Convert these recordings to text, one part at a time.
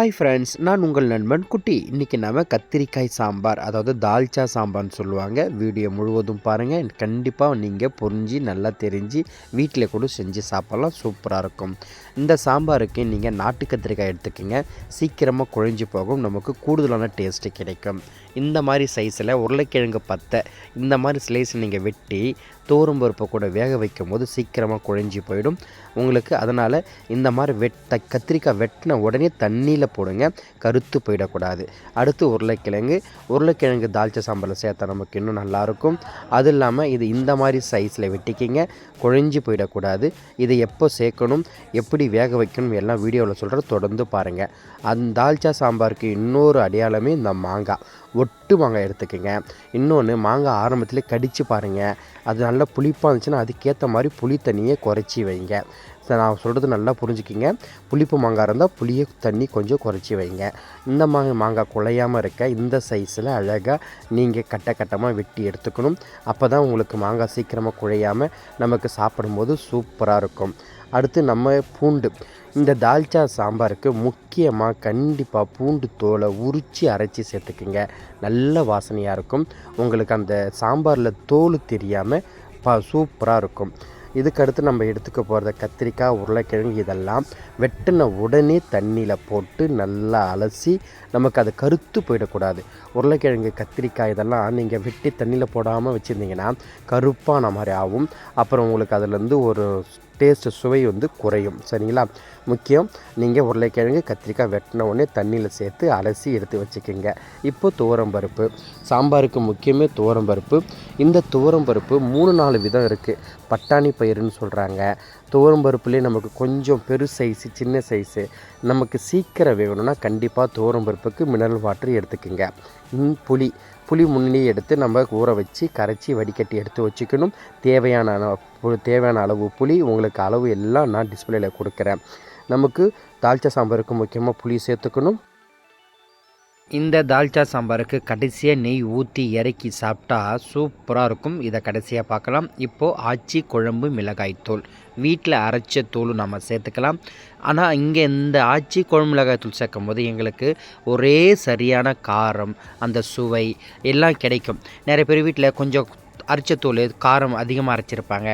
Hi friends நான் உங்கள் நண்பன் குட்டி. இன்றைக்கி நம்ம கத்திரிக்காய் சாம்பார் அதாவது தால்ச்சா சாம்பார்னு சொல்லுவாங்க. வீடியோ முழுவதும் பாருங்கள் கண்டிப்பாக நீங்கள் புரிஞ்சு நல்லா தெரிஞ்சு வீட்டில் கூட செஞ்சு சாப்பிட்லாம். சூப்பராக இருக்கும். இந்த சாம்பாருக்கு நீங்கள் நாட்டு கத்திரிக்காய் எடுத்துக்கோங்க. சீக்கிரமாக குழஞ்சி போகும். நமக்கு கூடுதலான டேஸ்ட்டு கிடைக்கும். இந்த மாதிரி சைஸில் உருளைக்கிழங்கு பத்தை இந்த மாதிரி ஸ்லைஸ் நீங்கள் வெட்டி தோறும் பருப்பை கூட வேக வைக்கும் போது சீக்கிரமாக குழஞ்சி போயிடும். உங்களுக்கு அதனால் இந்த மாதிரி வெட்ட கத்திரிக்காய் வெட்டின உடனே தண்ணியில் போடுங்க. கருத்து போயிடக்கூடாது. அடுத்து உருளைக்கிழங்கு. உருளைக்கிழங்கு தால்ச்சா சாம்பாரில் சேர்த்தா நமக்கு இன்னும் நல்லாயிருக்கும். அது இல்லாமல் இது இந்த மாதிரி சைஸில் வெட்டிக்கிங்க. குழஞ்சி போயிடக்கூடாது. இதை எப்போ சேர்க்கணும் எப்படி வேக வைக்கணும் எல்லாம் வீடியோவில் சொல்கிற தொடர்ந்து பாருங்கள் அந்த தால்ச்சா சாம்பாருக்கு இன்னொரு அடையாளமே இந்த மாங்காய். ஒட்டு மாங்காய் எடுத்துக்கோங்க. இன்னொன்று மாங்காய் ஆரம்பத்தில் கடித்து பாருங்கள் அது நல்லா புளிப்பாக இருந்துச்சுன்னா அதுக்கேற்ற மாதிரி புளி தண்ணியை குறைச்சி வைங்க. நான் சொல்கிறது நல்லா புரிஞ்சுக்கிங்க. புளிப்பு மாங்காய் இருந்தால் புளியை தண்ணி கொஞ்சம் குறைச்சி வைங்க. இந்த மாங்காய் மாங்காய் குலையாமல் இருக்க இந்த சைஸில் அழகாக நீங்கள் கட்ட கட்டமாக வெட்டி எடுத்துக்கணும். அப்போ தான் உங்களுக்கு மாங்காய் சீக்கிரமாக குழையாமல் நமக்கு சாப்பிடும்போது சூப்பராக இருக்கும். அடுத்து நம்ம பூண்டு. இந்த தால்ச்சா சாம்பாருக்கு முக்கியமாக கண்டிப்பாக பூண்டு தோலை உரித்து அரைச்சி சேர்த்துக்குங்க. நல்ல வாசனையாக இருக்கும். உங்களுக்கு அந்த சாம்பாரில் தோல் தெரியாமல் ப சூப்பராக இருக்கும். இதுக்கடுத்து நம்ம எடுத்துக்க போகிறத கத்திரிக்காய் உருளைக்கிழங்கு இதெல்லாம் வெட்டின உடனே தண்ணியில் போட்டு நல்லா அலசி நமக்கு அது கருத்து போயிடக்கூடாது. உருளைக்கிழங்கு கத்திரிக்காய் இதெல்லாம் நீங்கள் வெட்டி தண்ணியில் போடாமல் வச்சுருந்தீங்கன்னா கருப்பான மாதிரி ஆகும். அப்புறம் உங்களுக்கு அதுலேருந்து ஒரு டேஸ்ட்டு சுவை வந்து குறையும். சரிங்களா? முக்கியம் நீங்கள் உருளைக்கிழங்கு கத்திரிக்காய் வெட்டின உடனே தண்ணியில் சேர்த்து அலசி எடுத்து வச்சுக்கோங்க. இப்போ துவரம்பருப்பு சாம்பாருக்கு முக்கியமே துவரம்பருப்பு இந்த துவரம்பருப்பு மூணு நாலு விதம் இருக்குது பட்டாணி பயிருன்னு சொல்கிறாங்க துவரம்பருப்புலேயே நமக்கு கொஞ்சம் பெரு சைஸு சின்ன சைஸு நமக்கு சீக்கிரம் வேணும்னா கண்டிப்பாக துவரம்பருப்புக்கு மினரல் வாட்டர் எடுத்துக்கோங்க. புளி புளி முன்னே எடுத்து நம்ம ஊற வச்சு கரைச்சி வடிகட்டி எடுத்து வச்சுக்கணும். தேவையான தேவையான அளவு புளி உங்களுக்கு அளவு எல்லாம் நான் டிஸ்பிளேயில் கொடுக்குறேன். நமக்கு தால்ச்சா சாம்பாருக்கு முக்கியமாக புளி சேர்த்துக்கணும். இந்த தால்ச்சா சாம்பாருக்கு கடைசியாக நெய் ஊற்றி இறக்கி சாப்பிட்டா சூப்பராக இருக்கும். இதை கடைசியாக பார்க்கலாம். இப்போது ஆச்சி குழம்பு மிளகாய்த்தூள். வீட்டில் அரைச்ச தூள் நம்ம சேர்த்துக்கலாம். ஆனால் இங்கே இந்த ஆச்சி குழம்பு மிளகாய்த்தூள் சேர்க்கும் போது எங்களுக்கு ஒரே சரியான காரம் அந்த சுவை எல்லாம் கிடைக்கும். நிறைய பேர் வீட்டில் கொஞ்சம் அரைச்சத்தூள் காரம் அதிகமாக அரைச்சிருப்பாங்க.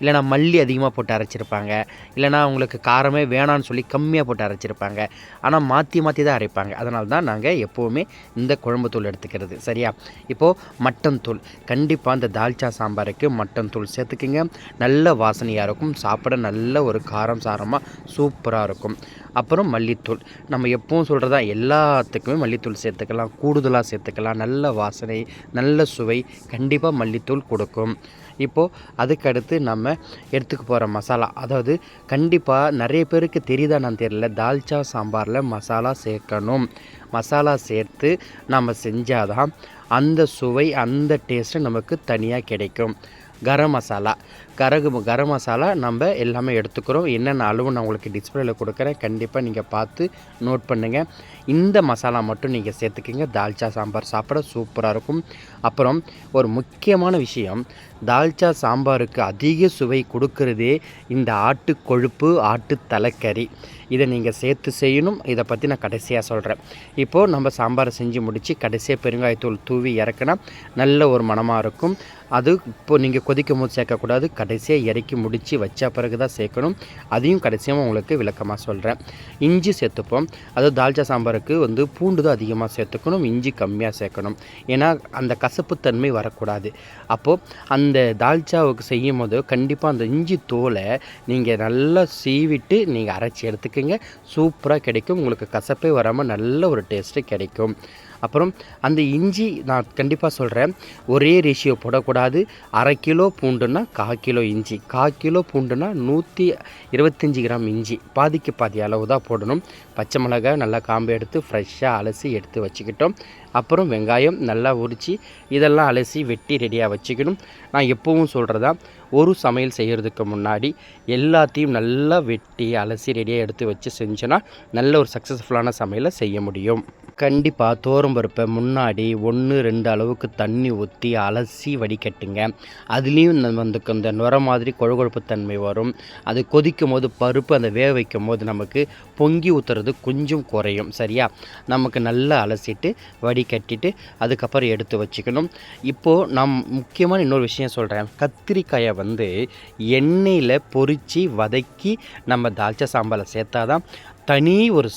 இல்லைனா மல்லி அதிகமாக போட்டு அரைச்சிருப்பாங்க. இல்லைனா அவங்களுக்கு காரமே வேணான்னு சொல்லி கம்மியாக போட்டு அரைச்சிருப்பாங்க. ஆனால் மாற்றி மாற்றி தான் அரைப்பாங்க. அதனால தான் நாங்கள் எப்போவுமே இந்த குழம்பு தூள் எடுத்துக்கிறது. சரியா? இப்போது மட்டன் தூள். கண்டிப்பாக இந்த தால்ச்சா சாம்பாருக்கு மட்டன் தூள் சேர்த்துக்குங்க. நல்ல வாசனையாக இருக்கும். சாப்பிட நல்ல ஒரு காரம் சாரமாக சூப்பராக இருக்கும். அப்புறம் மல்லித்தூள். நம்ம எப்பவும் சொல்கிறதா எல்லாத்துக்குமே மல்லித்தூள் சேர்த்துக்கலாம். கூடுதலாக சேர்த்துக்கலாம். நல்ல வாசனை நல்ல சுவை. கண்டிப்பாக மல்லித்தூள் கொடுக்கும். இப்போது அதுக்கடுத்து நம்ம எடுத்துக்க போகிற மசாலா அதாவது கண்டிப்பாக நிறைய பேருக்கு தெரியுதா நான் தெரியல தால்ச்சா சாம்பாரில் மசாலா சேர்க்கணும். மசாலா சேர்த்து நம்ம செஞ்சாதான் அந்த சுவை அந்த டேஸ்ட்டு நமக்கு தனியாக கிடைக்கும். கரம் மசாலா கரகு கரம் மசாலா நம்ம எல்லாமே எடுத்துக்கிறோம். என்னென்ன அளவு நான் உங்களுக்கு டிஸ்பிளேயில் கொடுக்குறேன் கண்டிப்பாக நீங்கள் பார்த்து நோட் பண்ணுங்கள் இந்த மசாலா மட்டும் நீங்கள் சேர்த்துக்கிங்க. தால்ச்சா சாம்பார் சாப்பிட சூப்பராக இருக்கும். அப்புறம் ஒரு முக்கியமான விஷயம் தால்ச்சா சாம்பாருக்கு அதிக சுவை கொடுக்கறதே இந்த ஆட்டு கொழுப்பு ஆட்டு தலைக்கறி. இதை நீங்கள் சேர்த்து செய்யணும். இதை பற்றி நான் கடைசியாக சொல்கிறேன் இப்போது நம்ம சாம்பாரை செஞ்சு முடித்து கடைசியாக பெருங்காயத்தூள் தூவி இறக்கினா நல்ல ஒரு மனமாக இருக்கும். அது இப்போது நீங்கள் கொதிக்கும் போது சேர்க்கக்கூடாது. கடைசியாக இறக்கி முடித்து வச்ச பிறகு தான் சேர்க்கணும். அதையும் கடைசியாக உங்களுக்கு விளக்கமாக சொல்கிறேன் இஞ்சி சேர்த்துப்போம். அதாவது தால்ச்சா சாம்பாருக்கு வந்து பூண்டு தான் அதிகமாக சேர்த்துக்கணும். இஞ்சி கம்மியாக சேர்க்கணும். ஏன்னா அந்த கசப்புத்தன்மை வரக்கூடாது. அப்போது அந்த தால்ச்சாவுக்கு செய்யும் போது கண்டிப்பாக அந்த இஞ்சி தோலை நீங்கள் நல்லா சீவிட்டு நீங்கள் அரைச்சி எடுத்துக்கோங்க. சூப்பராக கிடைக்கும். உங்களுக்கு கசப்பே வராமல் நல்ல ஒரு டேஸ்ட்டு கிடைக்கும். அப்புறம் அந்த இஞ்சி நான் கண்டிப்பாக சொல்கிறேன் ஒரே ரேஷியோ போடக்கூடாது. அரை கிலோ பூண்டுன்னா கா கிலோ இஞ்சி. கா கிலோ பூண்டுனா நூற்றி இருபத்தஞ்சி கிராம் இஞ்சி. பாதிக்கு பாதி அளவு தான் போடணும். பச்சை மிளகாய் நல்லா காம்பு எடுத்து ஃப்ரெஷ்ஷாக அலசி எடுத்து வச்சுக்கிட்டோம். அப்புறம் வெங்காயம் நல்லா உரித்து இதெல்லாம் அலசி வெட்டி ரெடியாக வச்சுக்கணும். நான் எப்பவும் சொல்கிறதா ஒரு சமையல் செய்கிறதுக்கு முன்னாடி எல்லாத்தையும் நல்லா வெட்டி அலசி ரெடியாக எடுத்து வச்சு செஞ்சோன்னா நல்ல ஒரு சக்ஸஸ்ஃபுல்லான சமையலை செய்ய முடியும். கண்டிப்பாக தோரம்பருப்பை முன்னாடி ஒன்று ரெண்டு அளவுக்கு தண்ணி ஊற்றி அலசி வடிகட்டுங்க. அதுலேயும் நம்ம வந்து இந்த நுர மாதிரி கொழகொழப்பு தன்மை வரும். அது கொதிக்கும் போது பருப்பு அந்த வேக வைக்கும் போது நமக்கு பொங்கி ஊற்றுறது கொஞ்சம் குறையும் சரியா? நமக்கு நல்லா அலசிட்டு வடிகட்டிட்டு அதுக்கப்புறம் எடுத்து வச்சுக்கணும். இப்போது நான் முக்கியமான இன்னொரு விஷயம் சொல்கிறேன் கத்திரிக்காயை வந்து எண்ணெயில் பொறித்து வதக்கி நம்ம தால்ச்சா சாம்பாரில் சேர்த்தாதான் தனி ஒரு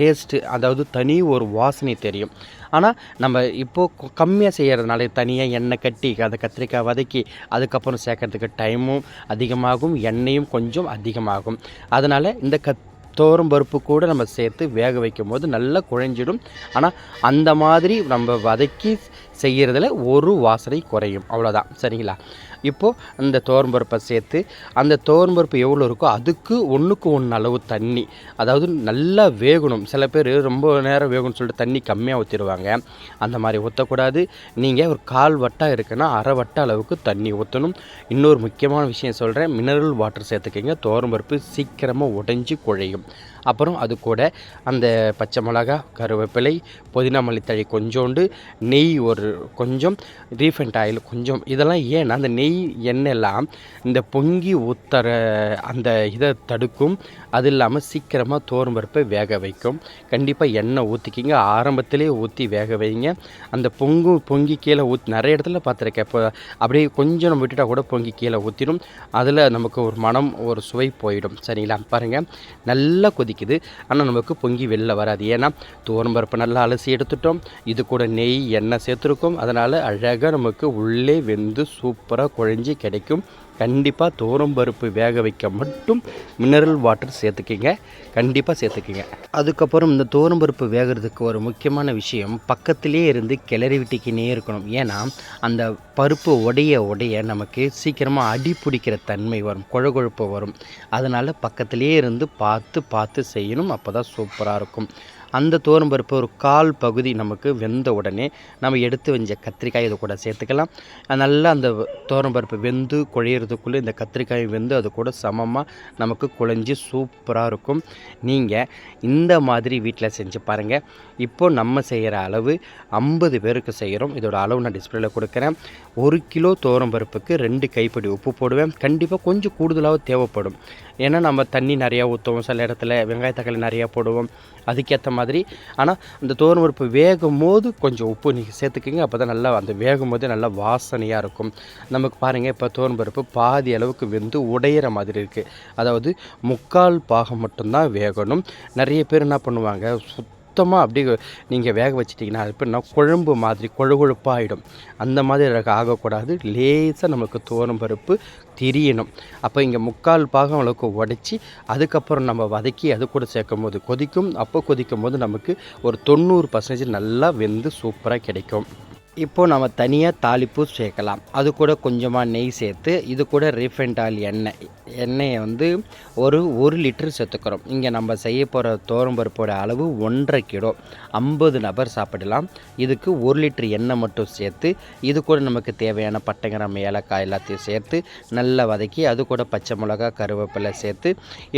டேஸ்ட்டு அதாவது தனி ஒரு வாசனை தெரியும். ஆனால் நம்ம இப்போது கம்மியாக செய்கிறதுனால தனியாக எண்ணெய் கட்டி அந்த கத்திரிக்காய் வதக்கி அதுக்கப்புறம் சேர்க்கறதுக்கு டைமும் அதிகமாகும் எண்ணெயும் கொஞ்சம் அதிகமாகும். அதனால் இந்த கத் தோரம் பருப்பு கூட நம்ம சேர்த்து வேக வைக்கும் போது நல்லா குழஞ்சிடும். ஆனால் அந்த மாதிரி நம்ம வதக்கி செய்கிறதுல ஒரு வாசனை குறையும். அவ்வளோதான் சரிங்களா? இப்போது அந்த பருப்பை சேர்த்து அந்த பருப்பு எவ்வளோ இருக்கோ அதுக்கு ஒன்றுக்கு ஒன்று அளவு தண்ணி அதாவது நல்லா வேகணும். சில பேர் ரொம்ப நேரம் வேகணும்னு சொல்லிட்டு தண்ணி கம்மியாக ஊற்றிடுவாங்க அந்த மாதிரி ஊற்றக்கூடாது நீங்கள் ஒரு கால் வட்டாக இருக்குன்னா அரை வட்ட அளவுக்கு தண்ணி ஊற்றணும் இன்னொரு முக்கியமான விஷயம் சொல்கிறேன் மினரல் வாட்டர் சேர்த்துக்கிங்க. பருப்பு சீக்கிரமாக உடைஞ்சி குழையும். அப்புறம் அது கூட அந்த பச்சை மிளகா கருவேப்பிலை புதினா மல்லித்தழை கொஞ்சோண்டு நெய் ஒரு கொஞ்சம் ரீஃபண்ட் ஆயில் கொஞ்சம். இதெல்லாம் ஏன்னா அந்த நெய் எண்ணெய்லாம் இந்த பொங்கி ஊற்றுற அந்த இதை தடுக்கும். அது இல்லாமல் சீக்கிரமாக தோறும் பருப்பை வேக வைக்கும். கண்டிப்பாக எண்ணெய் ஊற்றிக்கிங்க ஆரம்பத்திலே ஊற்றி வேக வைங்க. அந்த பொங்கு பொங்கி கீழே ஊற்றி நிறைய இடத்துல பார்த்துருக்கேன். இப்போ அப்படியே கொஞ்சம் நம்ம விட்டுட்டால் கூட பொங்கி கீழே ஊற்றிடும் அதில் நமக்கு ஒரு மனம் ஒரு சுவை போயிடும். சரிங்களா? பாருங்கள் நல்லா கொதிக்குது ஆனால் நமக்கு பொங்கி வெளில வராது. ஏன்னா பருப்பு நல்லா அலசி எடுத்துட்டோம். இது கூட நெய் எண்ணெய் சேர்த்துருக்கோம். அதனால் அழகாக நமக்கு உள்ளே வெந்து சூப்பராக குழஞ்சி கிடைக்கும். கண்டிப்பாக தோரம் பருப்பு வேக வைக்க மட்டும் மினரல் வாட்டர் சேர்த்துக்கிங்க. கண்டிப்பாக சேர்த்துக்கிங்க. அதுக்கப்புறம் இந்த தோரம் பருப்பு வேகிறதுக்கு ஒரு முக்கியமான விஷயம் பக்கத்திலே இருந்து கிளறி விட்டுக்கினே இருக்கணும். ஏன்னா அந்த பருப்பு உடைய உடைய நமக்கு சீக்கிரமாக அடி பிடிக்கிற தன்மை வரும் கொழகொழுப்பு வரும். அதனால் பக்கத்திலே இருந்து பார்த்து பார்த்து செய்யணும். அப்போ தான் சூப்பராக இருக்கும். அந்த பருப்பு ஒரு கால் பகுதி நமக்கு வெந்த உடனே நம்ம எடுத்து வச்ச கத்திரிக்காய் இது கூட சேர்த்துக்கலாம். நல்லா அந்த பருப்பு வெந்து குழையிறதுக்குள்ளே இந்த கத்திரிக்காய் வெந்து அது கூட சமமாக நமக்கு குழஞ்சி சூப்பராக இருக்கும். நீங்கள் இந்த மாதிரி வீட்டில் செஞ்சு பாருங்கள் இப்போது நம்ம செய்கிற அளவு ஐம்பது பேருக்கு செய்கிறோம் இதோட அளவு நான் டிஸ்பிளேல கொடுக்குறேன். ஒரு கிலோ பருப்புக்கு ரெண்டு கைப்பிடி உப்பு போடுவேன். கண்டிப்பாக கொஞ்சம் கூடுதலாக தேவைப்படும். ஏன்னா நம்ம தண்ணி நிறையா ஊற்றுவோம் சில இடத்துல வெங்காய தக்காளி நிறையா போடுவோம். அதுக்கேற்ற மாதிரி. ஆனால் அந்த தோரம் பருப்பு வேகும் போது கொஞ்சம் உப்பு நீங்கள் சேர்த்துக்கிங்க. அப்போ தான் நல்லா அந்த வேகும் போது நல்லா வாசனையாக இருக்கும். நமக்கு பாருங்கள் இப்போ தோரம் பருப்பு பாதி அளவுக்கு வெந்து உடையிற மாதிரி இருக்குது அதாவது முக்கால் பாகம் மட்டும்தான் வேகணும். நிறைய பேர் என்ன பண்ணுவாங்க சுத் சுத்தமாக அப்படியே நீங்கள் வேக வச்சிட்டிங்கன்னா அது எப்படின்னா குழம்பு மாதிரி கொழு கொழுப்பாகிடும் அந்த மாதிரி ஆகக்கூடாது. லேசாக நமக்கு தோரம் பருப்பு திரியணும். அப்போ இங்கே முக்கால் பாகம் அளவுக்கு உடச்சி அதுக்கப்புறம் நம்ம வதக்கி அது கூட சேர்க்கும் போது கொதிக்கும். அப்போ கொதிக்கும் போது நமக்கு ஒரு தொண்ணூறு பர்சன்டேஜ் நல்லா வெந்து சூப்பராக கிடைக்கும். இப்போது நம்ம தனியாக தாளிப்பு சேர்க்கலாம். அது கூட கொஞ்சமாக நெய் சேர்த்து இது கூட ரீஃபைண்ட் ஆயில் எண்ணெய் எண்ணெயை வந்து ஒரு ஒரு லிட்டர் சேர்த்துக்கிறோம். இங்கே நம்ம செய்ய போகிற தோரம்பருப்போட அளவு ஒன்றரை கிலோ. ஐம்பது நபர் சாப்பிடலாம். இதுக்கு ஒரு லிட்டர் எண்ணெய் மட்டும் சேர்த்து இது கூட நமக்கு தேவையான பட்டைங்கிராம ஏலக்காய் எல்லாத்தையும் சேர்த்து நல்லா வதக்கி அது கூட பச்சை மிளகா கருவேப்பிலை சேர்த்து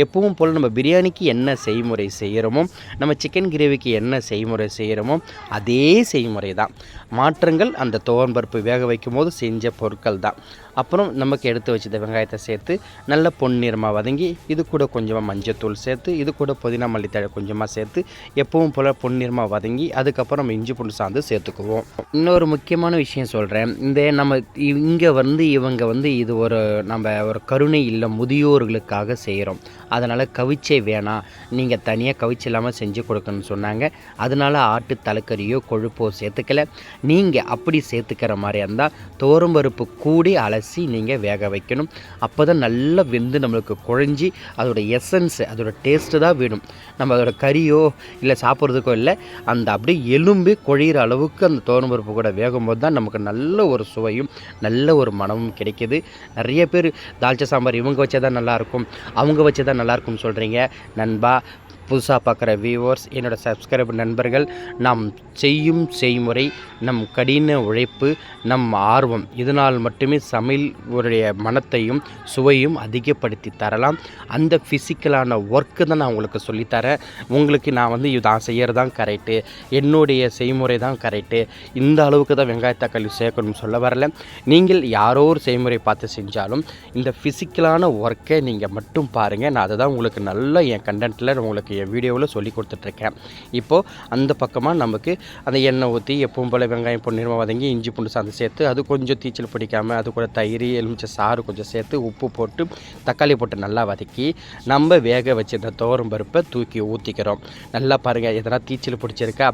எப்பவும் போல் நம்ம பிரியாணிக்கு என்ன செய்முறை செய்கிறோமோ நம்ம சிக்கன் கிரேவிக்கு என்ன செய்முறை செய்கிறோமோ அதே செய்முறை தான் மாற்ற பாருங்கள் அந்த பருப்பு வேக வைக்கும் போது செஞ்ச பொருட்கள் தான் அப்புறம் நமக்கு எடுத்து வச்சத வெங்காயத்தை சேர்த்து நல்ல பொன்னிறமாக வதங்கி இது கூட கொஞ்சமாக மஞ்சத்தூள் சேர்த்து இது கூட புதினா மல்லித்தழை கொஞ்சமாக சேர்த்து எப்பவும் போல் பொன்னிறமாக வதங்கி அதுக்கப்புறம் நம்ம இஞ்சி பூண்டு சார்ந்து சேர்த்துக்குவோம். இன்னொரு முக்கியமான விஷயம் சொல்கிறேன் இந்த நம்ம இங்கே வந்து இவங்க வந்து இது ஒரு நம்ம ஒரு கருணை இல்லை முதியோர்களுக்காக செய்கிறோம் அதனால் கவிச்சை வேணாம். நீங்கள் தனியாக கவிச்சு இல்லாமல் செஞ்சு கொடுக்கணும்னு சொன்னாங்க. அதனால் ஆட்டு தலைக்கறியோ கொழுப்போ சேர்த்துக்கல. நீங்கள் அப்படி சேர்த்துக்கிற மாதிரி இருந்தால் தோரம்பருப்பு கூடி அலை அலசி நீங்கள் வேக வைக்கணும். அப்போ தான் நல்லா வெந்து நம்மளுக்கு குழஞ்சி அதோடய எசன்ஸு அதோடய டேஸ்ட்டு தான் வேணும். நம்ம அதோட கறியோ இல்லை சாப்பிட்றதுக்கோ இல்லை அந்த அப்படியே எலும்பு குழையிற அளவுக்கு அந்த பருப்பு கூட வேகும்போது தான் நமக்கு நல்ல ஒரு சுவையும் நல்ல ஒரு மனமும் கிடைக்கிது. நிறைய பேர் தால்ச்சா சாம்பார் இவங்க வச்சா தான் நல்லாயிருக்கும் அவங்க வச்சா தான் நல்லாயிருக்கும்னு சொல்கிறீங்க நண்பா புதுசாக பார்க்குற வியூவர்ஸ் என்னோட சப்ஸ்கிரைப் நண்பர்கள் நாம் செய்யும் செய்முறை நம் கடின உழைப்பு நம் ஆர்வம் இதனால் மட்டுமே சமையல் உடைய மனத்தையும் சுவையும் அதிகப்படுத்தி தரலாம். அந்த ஃபிசிக்கலான ஒர்க்கு தான் நான் உங்களுக்கு சொல்லித்தரேன் உங்களுக்கு நான் வந்து நான் செய்கிறது தான் கரெக்டு என்னுடைய செய்முறை தான் கரெக்டு இந்த அளவுக்கு தான் வெங்காய தக்காளி சேர்க்கணும்னு சொல்ல வரல. நீங்கள் யாரோ ஒரு செய்முறை பார்த்து செஞ்சாலும் இந்த ஃபிசிக்கலான ஒர்க்கை நீங்கள் மட்டும் பாருங்கள் நான் அதை தான் உங்களுக்கு நல்ல என் கண்டென்ட்டில் உங்களுக்கு என் வீடியோவில் சொல்லி கொடுத்துட்ருக்கேன் இப்போது அந்த பக்கமாக நமக்கு அந்த எண்ணெய் ஊற்றி எப்பவும் போல் வெங்காயம் பொன்னிறமாக வதங்கி இஞ்சி பூண்டு சாந்து சேர்த்து அது கொஞ்சம் தீச்சல் பிடிக்காமல் அது கூட தயிர் எலுமிச்சை சாறு கொஞ்சம் சேர்த்து உப்பு போட்டு தக்காளி போட்டு நல்லா வதக்கி நம்ம வேக வச்சுருந்த துவரம் பருப்பை தூக்கி ஊற்றிக்கிறோம் நல்லா பாருங்கள் எதனா தீச்சல் பிடிச்சிருக்கா?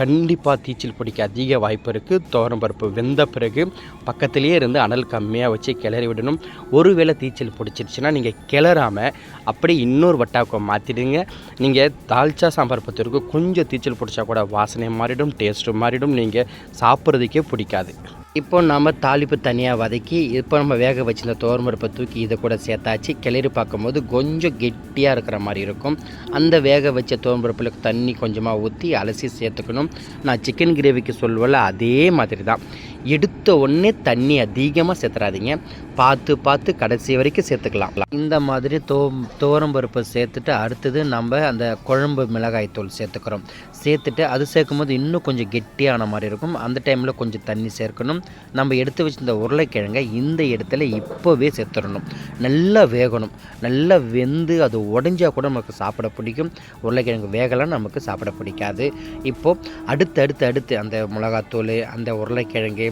கண்டிப்பாக தீச்சல் பிடிக்க அதிக வாய்ப்பு இருக்குது துவரம் பருப்பு வெந்த பிறகு பக்கத்துலேயே இருந்து அனல் கம்மியாக வச்சு கிளறி விடணும். ஒருவேளை தீச்சல் பிடிச்சிருச்சுன்னா நீங்கள் கிளறாமல் அப்படியே இன்னொரு வட்டாக்கம் மாற்றிடுங்க நீங்கள் தால்ச்சா சாம்பார் பொறுத்தவரைக்கும் கொஞ்சம் தீச்சல் பிடிச்சா கூட வாசனை மாறிடும் டேஸ்ட்டு மாறிடும். நீங்கள் சாப்பிட்றதுக்கே பிடிக்காது. இப்போ நம்ம தாளிப்பு தனியாக வதக்கி இப்போ நம்ம வேக வச்சிருந்த தோரம்பருப்பை தூக்கி இதை கூட சேர்த்தாச்சு. கிளறி பார்க்கும்போது கொஞ்சம் கெட்டியாக இருக்கிற மாதிரி இருக்கும். அந்த வேக வச்ச தோரம்பருப்பில் தண்ணி கொஞ்சமாக ஊற்றி அலசி சேர்த்துக்கணும். நான் சிக்கன் கிரேவிக்கு சொல்லுவல அதே மாதிரி தான் எடுத்த உடனே தண்ணி அதிகமாக சேர்த்துறாதீங்க. பார்த்து பார்த்து கடைசி வரைக்கும் சேர்த்துக்கலாம். இந்த மாதிரி தோ துவரம்பருப்பு சேர்த்துட்டு அடுத்தது நம்ம அந்த குழம்பு மிளகாய் தூள் சேர்த்துக்கிறோம். சேர்த்துட்டு அது சேர்க்கும்போது இன்னும் கொஞ்சம் கெட்டியான மாதிரி இருக்கும். அந்த டைமில் கொஞ்சம் தண்ணி சேர்க்கணும். நம்ம எடுத்து வச்சிருந்த உருளைக்கிழங்கை இந்த இடத்துல இப்போவே சேர்த்துடணும். நல்லா வேகணும். நல்லா வெந்து அது உடஞ்சா கூட நமக்கு சாப்பிட பிடிக்கும். உருளைக்கிழங்கு வேகலாம் நமக்கு சாப்பிட பிடிக்காது. இப்போது அடுத்து அடுத்து அடுத்து அந்த மிளகாத்தூள் அந்த உருளைக்கிழங்கு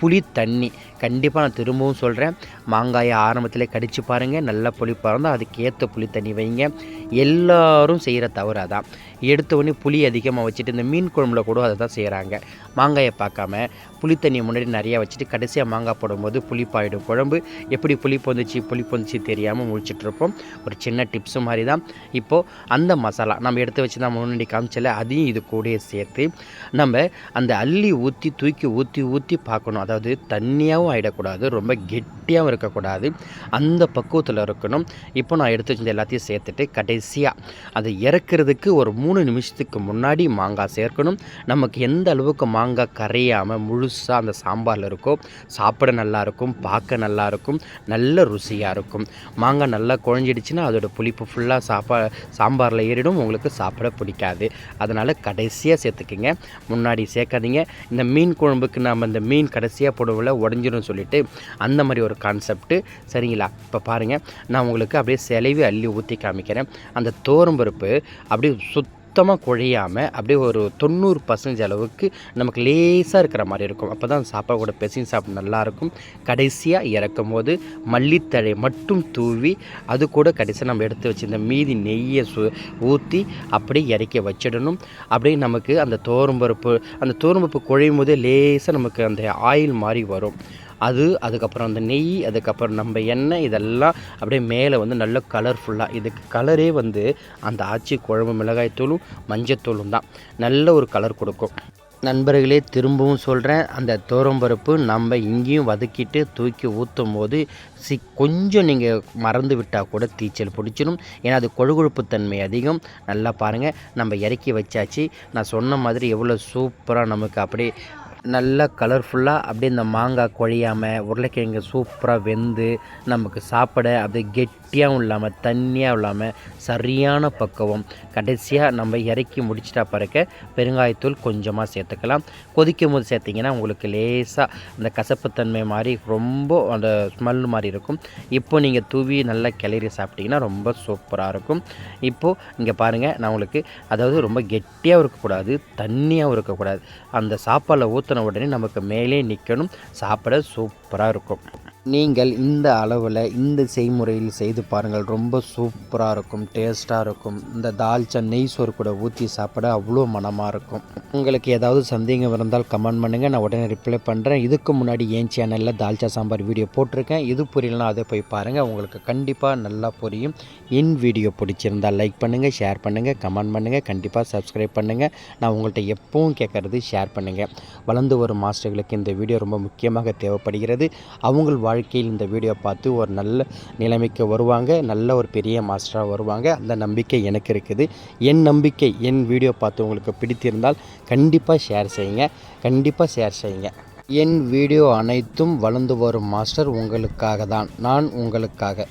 புளி தண்ணி. கண்டிப்பாக நான் திரும்பவும் சொல்கிறேன் மாங்காயை ஆரம்பத்தில் கடித்து பாருங்கள் நல்லா புளிப்பாக இருந்தால் அதுக்கேற்ற புளி தண்ணி வைங்க. எல்லாரும் செய்கிற தவறு அதான். எடுத்த உடனே புளி அதிகமாக வச்சுட்டு இந்த மீன் குழம்புல கூட அதை தான் செய்கிறாங்க மாங்காயை பார்க்காம புளி தண்ணியை முன்னாடி நிறையா வச்சுட்டு கடைசியாக மாங்காய் போடும்போது புளிப்பாயிடும் குழம்பு. எப்படி புளிப்பு வந்துச்சு புளிப்பு வந்துச்சு தெரியாமல் முழிச்சிட்ருப்போம் ஒரு சின்ன டிப்ஸு மாதிரி தான். இப்போது அந்த மசாலா நம்ம எடுத்து வச்சு தான் முன்னாடி காமிச்சல அதையும் இது கூடயே சேர்த்து நம்ம அந்த அள்ளி ஊற்றி தூக்கி ஊற்றி ஊற்றி பார்க்கணும். அதாவது தண்ணியாகவும் ஆகிடக்கூடாது ரொம்ப கெட்டியாகவும் இருக்கக்கூடாது. அந்த பக்குவத்தில் இருக்கணும். இப்போ நான் எடுத்து வச்சிருந்த எல்லாத்தையும் சேர்த்துட்டு கடைசியாக அதை இறக்குறதுக்கு ஒரு மூணு நிமிஷத்துக்கு முன்னாடி மாங்காய் சேர்க்கணும். நமக்கு எந்த அளவுக்கு மாங்காய் கரையாமல் முழுசாக அந்த சாம்பாரில் இருக்கோ சாப்பிட நல்லாயிருக்கும் பார்க்க நல்லாயிருக்கும் நல்ல ருசியாக இருக்கும். மாங்காய் நல்லா குழஞ்சிடுச்சுன்னா அதோடய புளிப்பு ஃபுல்லாக சாப்பா சாம்பாரில் ஏறிடும் உங்களுக்கு சாப்பிட பிடிக்காது. அதனால் கடைசியாக சேர்த்துக்குங்க. முன்னாடி சேர்க்காதீங்க. இந்த மீன் குழம்புக்கு நம்ம இந்த மீன் கடைசி கடைசியாக போடுவில் உடஞ்சிரும் சொல்லிட்டு அந்த மாதிரி ஒரு கான்செப்ட்டு சரிங்களா? இப்போ பாருங்கள் நான் உங்களுக்கு அப்படியே செலவி அள்ளி ஊற்றி காமிக்கிறேன். அந்த தோரம்பருப்பு அப்படியே சுத் சுத்தமாக குழையாமல் அப்படியே ஒரு தொண்ணூறு பர்சன்டேஜ் அளவுக்கு நமக்கு லேசாக இருக்கிற மாதிரி இருக்கும். அப்போ தான் சாப்பாடு கூட பெசின் சாப்பிட நல்லாயிருக்கும். கடைசியாக இறக்கும் போது மல்லித்தழை மட்டும் தூவி அது கூட கடைசியாக நம்ம எடுத்து வச்சுருந்த மீதி நெய்யை சு ஊற்றி அப்படியே இறக்கி வச்சிடணும். அப்படியே நமக்கு அந்த தோரம்பருப்பு அந்த தோரம்பருப்பு குழையும் போதே லேசாக நமக்கு அந்த ஆயில் மாதிரி வரும். அது அதுக்கப்புறம் அந்த நெய் அதுக்கப்புறம் நம்ம எண்ணெய் இதெல்லாம் அப்படியே மேலே வந்து நல்ல கலர்ஃபுல்லாக இதுக்கு கலரே வந்து அந்த ஆச்சி குழம்பு மிளகாய்த்தூளும் மஞ்சத்தூளும் தான். நல்ல ஒரு கலர் கொடுக்கும். நண்பர்களே திரும்பவும் சொல்கிறேன் அந்த தோரம்பருப்பு நம்ம இங்கேயும் வதக்கிட்டு தூக்கி ஊற்றும் போது சி கொஞ்சம் நீங்கள் மறந்து விட்டால் கூட தீச்சல் பிடிச்சிடும். ஏன்னா அது கொழுகொழுப்பு தன்மை அதிகம். நல்லா பாருங்கள் நம்ம இறக்கி வச்சாச்சு. நான் சொன்ன மாதிரி எவ்வளோ சூப்பராக நமக்கு அப்படியே நல்லா கலர்ஃபுல்லாக அப்படியே இந்த மாங்காய் குழையாமல் உருளைக்கிழங்கு சூப்பராக வெந்து நமக்கு சாப்பிட அப்படியே கெட்டியாகவும் இல்லாமல் தண்ணியாகவும் இல்லாமல் சரியான பக்குவம். கடைசியாக நம்ம இறக்கி முடிச்சிட்டா பிறக்க பெருங்காயத்தூள் கொஞ்சமாக சேர்த்துக்கலாம். கொதிக்கும் போது சேர்த்திங்கன்னா உங்களுக்கு லேசாக அந்த கசப்புத்தன்மை மாதிரி ரொம்ப அந்த ஸ்மெல் மாதிரி இருக்கும். இப்போ நீங்கள் தூவி நல்லா கிளறி சாப்பிட்டிங்கன்னா ரொம்ப சூப்பராக இருக்கும். இப்போது இங்கே பாருங்கள் நான் உங்களுக்கு அதாவது ரொம்ப கெட்டியாகவும் இருக்கக்கூடாது தண்ணியாகவும் இருக்கக்கூடாது. அந்த சாப்பாடில் ஊற்றின உடனே நமக்கு மேலே நிற்கணும் சாப்பிட சூப்பராக இருக்கும். நீங்கள் இந்த அளவில் இந்த செய்முறையில் செய்து பாருங்கள். ரொம்ப சூப்பராக இருக்கும் டேஸ்ட்டாக இருக்கும். இந்த தால்ச்சா நெய் சோறு கூட ஊற்றி சாப்பிட அவ்வளோ மனமாக இருக்கும். உங்களுக்கு ஏதாவது சந்தேகம் இருந்தால் கமெண்ட் பண்ணுங்கள் நான் உடனே ரிப்ளை பண்ணுறேன் இதுக்கு முன்னாடி என் சேனலில் தால்ச்சா சாம்பார் வீடியோ போட்டிருக்கேன். இது புரியலனா அதை போய் பாருங்கள் உங்களுக்கு கண்டிப்பாக நல்லா புரியும். என் வீடியோ பிடிச்சிருந்தால் லைக் பண்ணுங்கள் ஷேர் பண்ணுங்கள் கமெண்ட் பண்ணுங்கள் கண்டிப்பாக சப்ஸ்கிரைப் பண்ணுங்கள் நான் உங்கள்கிட்ட எப்பவும் கேட்குறது ஷேர் பண்ணுங்கள் வளர்ந்து வரும் மாஸ்டர்களுக்கு இந்த வீடியோ ரொம்ப முக்கியமாக தேவைப்படுகிறது. அவங்கள் வாழ்க்கையில் இந்த வீடியோ பார்த்து ஒரு நல்ல நிலைமைக்கு வருவாங்க நல்ல ஒரு பெரிய மாஸ்டராக வருவாங்க. அந்த நம்பிக்கை எனக்கு இருக்குது. என் நம்பிக்கை என் வீடியோ பார்த்து உங்களுக்கு பிடித்திருந்தால் கண்டிப்பாக ஷேர் செய்யுங்க. கண்டிப்பாக ஷேர் செய்யுங்க. என் வீடியோ அனைத்தும் வளர்ந்து வரும் மாஸ்டர் உங்களுக்காக தான் நான் உங்களுக்காக.